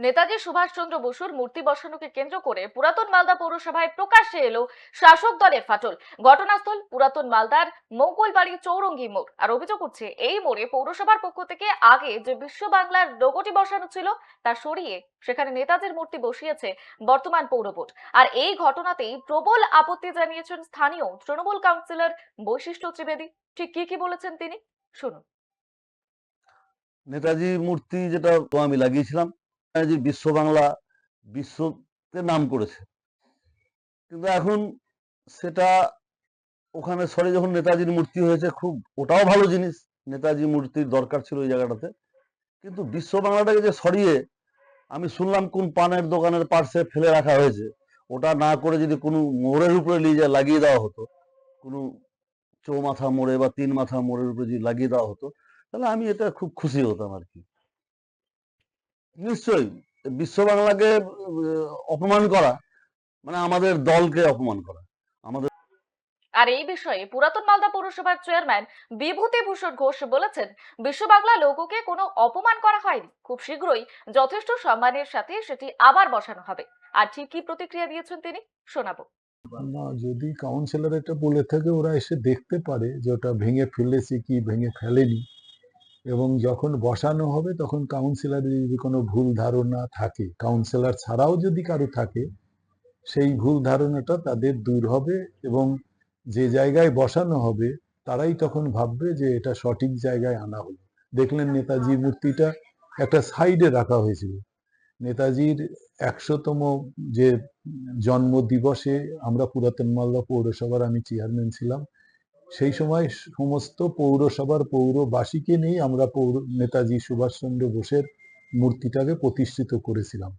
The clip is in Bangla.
নেতাজি সুভাষচন্দ্র বসুর মূর্তি বসানোকে কেন্দ্র করে পুরাতন মালদা পৌরসভায় প্রকাশ্যে এলো শাসক দলের ফাটল। ঘটনাস্থল পুরাতন মালদার মঙ্গলবাড়ি চৌরঙ্গি মোড়। আর অভিযোগ উঠছে, এই মোড়ে পৌরসভার পক্ষ থেকে আগে যে বিশ্ব বাংলার লোগোটি বসানো ছিল, তা সরিয়ে সেখানে নেতাজির মূর্তি বসিয়েছে বর্তমান পৌর বোর্ড। আর এই ঘটনাতেই প্রবল আপত্তি জানিয়েছেন স্থানীয় তৃণমূল কাউন্সিলর বৈশিষ্ট্য ত্রিবেদী। ঠিক কি কি বলেছেন তিনি? শুনুন। নেতাজি মূর্তি যেটা আমি লাগিয়েছিলাম নেতাজি বিশ্ব বাংলা বিশ্বতে নাম করেছে। কিন্তু এখন সেটা ওখানে সরে যখন নেতাজির মূর্তি হয়েছে, খুব ওটাও ভালো জিনিস, নেতাজি মূর্তির দরকার ছিল ওই জায়গাটাতে। কিন্তু বিশ্ব বাংলাটাকে যে সরিয়ে আমি শুনলাম কোন পানের দোকানের পার্শ্বে ফেলে রাখা হয়েছে, ওটা না করে যদি কোনো মোড়ের উপরে নিয়ে যা লাগিয়ে দেওয়া হতো, কোনো চৌমাথা মোড়ে বা তিন মাথা মোড়ের উপরে যদি লাগিয়ে দেওয়া হতো, তাহলে আমি এটা খুব খুশি হতাম আর কি। নিশ্চয়ই। বিশ্ব বাংলাকে অপমান করা মানে আমাদের দলকে অপমান করা। আমাদের আর এই বিষয়ে পুরাতন মালদা পৌরসভার চেয়ারম্যান বিভূতি ভূষণ ঘোষ বলেছেন বিশ্ব বাংলা লোগোকে কোনো অপমান করা হয়নি। খুব শীঘ্রই যথেষ্ট সম্মানের সাথে সেটি আবার বসানো হবে। আর ঠিক কি প্রতিক্রিয়া দিয়েছেন তিনি শোনাবো। না যদি কাউন্সিলর এটা বলে থাকে ওরা এসে দেখতে পারে যে ওটা ভেঙে ফেলেছে কি ভেঙে ফেলেনি এবং যখন বসানো হবে তখন কাউন্সিলরের যদি কোনো ভুল ধারণা থাকে কাউন্সিলর ছাড়াও যদি কারও থাকে, সেই ভুল ধারণাটা তাদের দূর হবে এবং যে জায়গায় বসানো হবে তারাই তখন ভাববে যে এটা সঠিক জায়গায় আনা হলো। দেখলেন নেতাজি মূর্তিটা একটা সাইডে রাখা হয়েছিল। নেতাজির একশোতম যে জন্ম দিবসে আমরা পুরাতন মালদা পৌরসভার আমি চেয়ারম্যান ছিলাম সেই সময় সমস্ত পৌরসভার পৌরবাসীকে নিয়ে আমরা পৌর নেতাজি সুভাষচন্দ্র বোসের মূর্তিটাকে প্রতিষ্ঠিত করেছিলাম।